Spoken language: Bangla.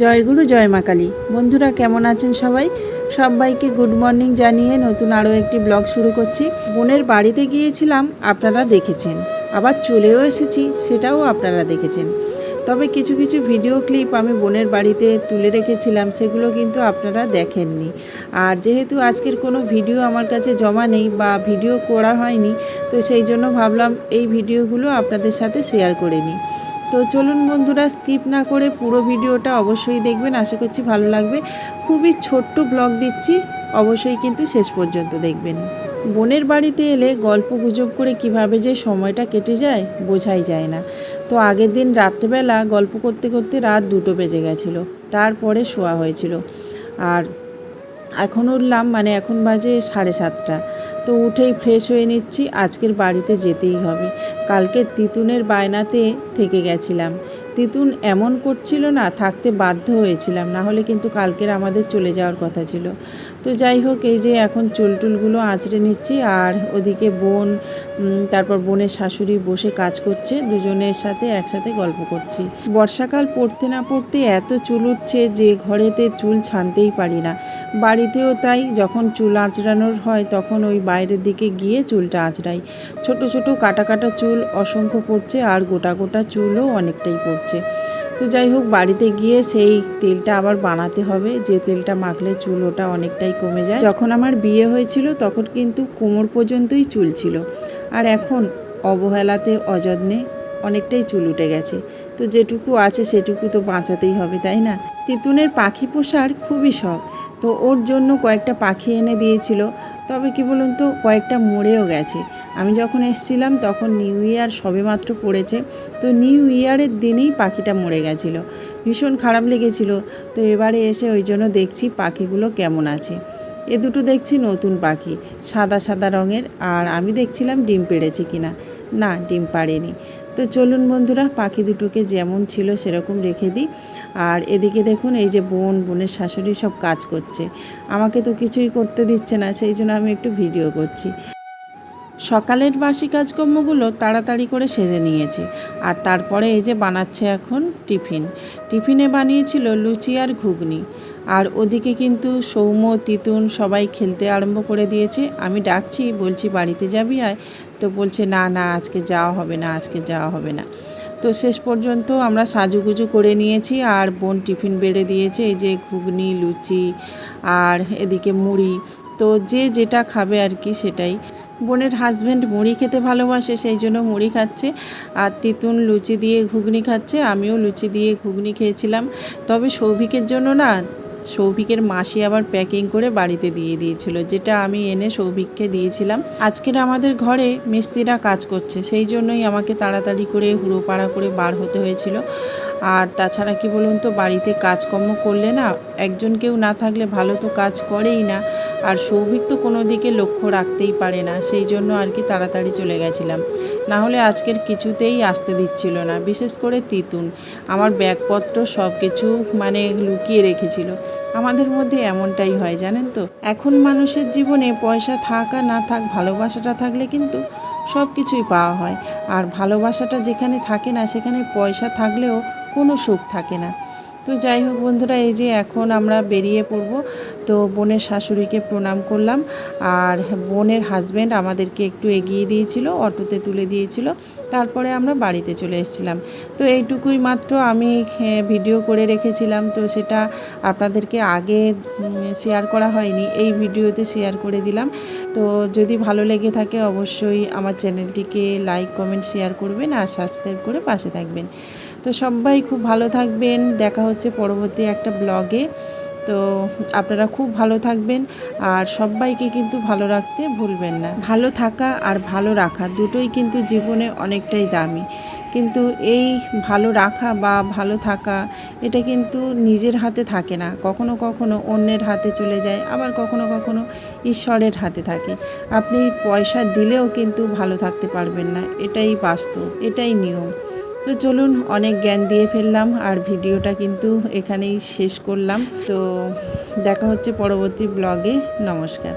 জয়গুরু জয় মা কালী। বন্ধুরা, কেমন আছেন সবাই? সবাইকে গুড মর্নিং জানিয়ে নতুন আরও একটি ব্লগ শুরু করছি। বোনের বাড়িতে গিয়েছিলাম, আপনারা দেখেছেন। আবার চলেও এসেছি, সেটাও আপনারা দেখেছেন। তবে কিছু কিছু ভিডিও ক্লিপ আমি বোনের বাড়িতে তুলে রেখেছিলাম, সেগুলো কিন্তু আপনারা দেখেননি। আর যেহেতু আজকের কোনো ভিডিও আমার কাছে জমা নেই বা ভিডিও করা হয়নি, তো সেই জন্য ভাবলাম এই ভিডিওগুলো আপনাদের সাথে শেয়ার করে নিই। তো চলুন বন্ধুরা স্কিপ না করে পুরো ভিডিওটা অবশ্যই দেখবেন। আশা করছি ভালো লাগবে। খুবই ছোট্ট ব্লগ দিচ্ছি, অবশ্যই কিন্তু শেষ পর্যন্ত দেখবেন। বোনের বাড়িতে এলে গল্প গুজব করে কীভাবে যে সময়টা কেটে যায়, বোঝাই যায় না। তো আগের দিন রাত্রেবেলা গল্প করতে করতে রাত দুটো বেজে গেছিল। তারপরে শোয়া হয়েছিল। আর এখন উঠলাম মানে এখন বাজে সাড়ে সাতটা। তো উঠেই ফ্রেশ হয়ে নিচ্ছি আজকের বাড়িতে যেতেই হবে। কালকে তিতুনের বায়নাতে থেকে গেছিলাম। তিতুন এমন করছিল না, থাকতে বাধ্য হয়েছিলাম, না হলে কিন্তু কালকের আমাদের চলে যাওয়ার কথা ছিল। তো যাই হোক, এই যে এখন চুলটুলগুলো আঁচড়ে নিচ্ছি, আর ওদিকে বোন তারপর বোনের শাশুড়ি বসে কাজ করছে, দুজনের সাথে একসাথে গল্প করছি। বর্ষাকাল পড়তে না পড়তে এত চুল উঠছে যে ঘরেতে চুল ছানতেই পারি না। বাড়িতেও তাই, যখন চুল আঁচড়ানোর হয় তখন ওই বাইরের দিকে গিয়ে চুলটা আঁচড়াই। ছোট ছোট কাটা কাটা চুল, অসংখ্য পড়ছে, আর গোটা গোটা চুলও অনেকটাই পড়ছে। তো যাই হোক, বাড়িতে গিয়ে সেই তেলটা আবার বানাতে হবে। যে তেলটা মাখলে চুল ওটা অনেকটাই কমে যায়। যখন আমার বিয়ে হয়েছিল, তখন কিন্তু কোমর পর্যন্তই চুল ছিল। আর এখন অবহেলাতে, অযত্নে অনেকটাই চুল উঠে গেছে। তো যেটুকু আছে, সেটুকু তো বাঁচাতেই হবে, তাই না? তিতুনের পাখি পোষার খুবই শখ। তো ওর জন্য কয়েকটা পাখি এনে দিয়েছিল। তবে কি বলুন তো, কয়েকটা মরেও গেছে। আমি যখন এসছিলাম, তখন নিউ ইয়ার সবেমাত্র পড়েছে। তো নিউ ইয়ারের দিনেই পাখিটা মরে গেছিল। ভীষণ খারাপ লেগেছিল। তো এবারে এসে ওই জন্য দেখছি পাখিগুলো কেমন আছে। এ দুটো দেখছি নতুন পাখি, সাদা সাদা রঙের, আর আমি দেখছিলাম ডিম পেড়েছে কিনা। না, ডিম পাড়েনি। তো চলুন বন্ধুরা, পাখি দুটোকে যেমন ছিল সেরকম রেখে দিই। আর এদিকে দেখুন, এই যে বোন, বোনের শাশুড়ি সব কাজ করছে। আমাকে তো কিছুই করতে দিচ্ছে না, সেই জন্য আমি একটু ভিডিও করছি। সকালের বাসি কাজকর্মগুলো তাড়াতাড়ি করে সেরে নিয়েছে। আর তারপরে এই যে বানাচ্ছে এখন টিফিন। টিফিনে বানিয়েছিল লুচি আর ঘুগনি। আর ওদিকে কিন্তু সৌম তিতুন সবাই খেলতে আরম্ভ করে দিয়েছে। আমি ডাকছি, বলছি, বাড়িতে যাবি আয়? তো বলছে, না না, আজকে যাওয়া হবে না, আজকে যাওয়া হবে না। তো শেষ পর্যন্ত আমরা সাজুগুজু করে নিয়েছি আর বোন টিফিন বেড়ে দিয়েছে। এই যে ঘুগনি, লুচি আর এদিকে মুড়ি। তো যে যেটা খাবে আর কি সেটাই। বোনের হাজব্যান্ড মুড়ি খেতে ভালোবাসে, সেই জন্য মুড়ি খাচ্ছে। আর তিতুন লুচি দিয়ে ঘুগনি খাচ্ছে, আমিও লুচি দিয়ে ঘুগনি খেয়েছিলাম। তবে সৌভিকের জন্য না, সৌভিকের মাসি আবার প্যাকিং করে বাড়িতে দিয়ে দিয়েছিল, যেটা আমি এনে সৌভিককে দিয়েছিলাম। আজকের আমাদের ঘরে মিস্ত্রিরা কাজ করছে, সেই জন্যই আমাকে তাড়াতাড়ি করে হুড়োপাড়া করে বার হতে হয়েছিল। আর তাছাড়া কি বলুন তো, বাড়িতে কাজকর্ম করলে না, একজন কেউ না থাকলে ভালো তো কাজ করেই না। আর সৌভিক তো কোনো দিকে লক্ষ্য রাখতেই পারে না, সেই জন্য আর কি তাড়াতাড়ি চলে গেছিলাম। না হলে আজকের কিছুতেই আসতে দিচ্ছিল না, বিশেষ করে তিতুন। আমার ব্যাগপত্র সব কিছু মানে লুকিয়ে রেখেছিল। আমাদের মধ্যে এমনটাই হয়, জানেন তো? এখন মানুষের জীবনে পয়সা থাক আর না থাক, ভালোবাসাটা থাকলে কিন্তু সব কিছুই পাওয়া হয়। আর ভালোবাসাটা যেখানে থাকে না, সেখানে পয়সা থাকলেও কোনো সুখ থাকে না। তো যাই হোক বন্ধুরা, এই যে এখন আমরা বেরিয়ে পড়ব। তো বোনের শাশুড়িকে প্রণাম করলাম। আর বোনের হাজব্যান্ড আমাদেরকে একটু এগিয়ে দিয়েছিল, অটোতে তুলে দিয়েছিল। তারপরে আমরা বাড়িতে চলে এসেছিলাম। তো এইটুকুই মাত্র আমি ভিডিও করে রেখেছিলাম। তো সেটা আপনাদেরকে আগে শেয়ার করা হয়নি। এই ভিডিওতে শেয়ার করে দিলাম। তো যদি ভালো লেগে থাকে অবশ্যই আমার চ্যানেলটিকে লাইক কমেন্ট শেয়ার করবেন আর সাবস্ক্রাইব করে পাশে থাকবেন। তো সবাই খুব ভালো থাকবেন। দেখা হচ্ছে পরবর্তী একটা ব্লগে। তো আপনারা খুব ভালো থাকবেন আর সবাইকে কিন্তু ভালো রাখতে ভুলবেন না। ভালো থাকা আর ভালো রাখা দুটোই কিন্তু জীবনে অনেকটাই দামি। কিন্তু এই ভালো রাখা বা ভালো থাকা, এটা কিন্তু নিজের হাতে থাকে না। কখনো কখনো অন্যের হাতে চলে যায়, আবার কখনো কখনো ঈশ্বরের হাতে থাকে। আপনি পয়সা দিলেও কিন্তু ভালো থাকতে পারবেন না। এটাই বাস্তব, এটাই নিয়ম। তো চলুন, অনেক জ্ঞান দিয়ে ফেললাম আর ভিডিওটা কিন্তু এখানেই শেষ করলাম। তো দেখা হচ্ছে পরবর্তী ব্লগে। নমস্কার।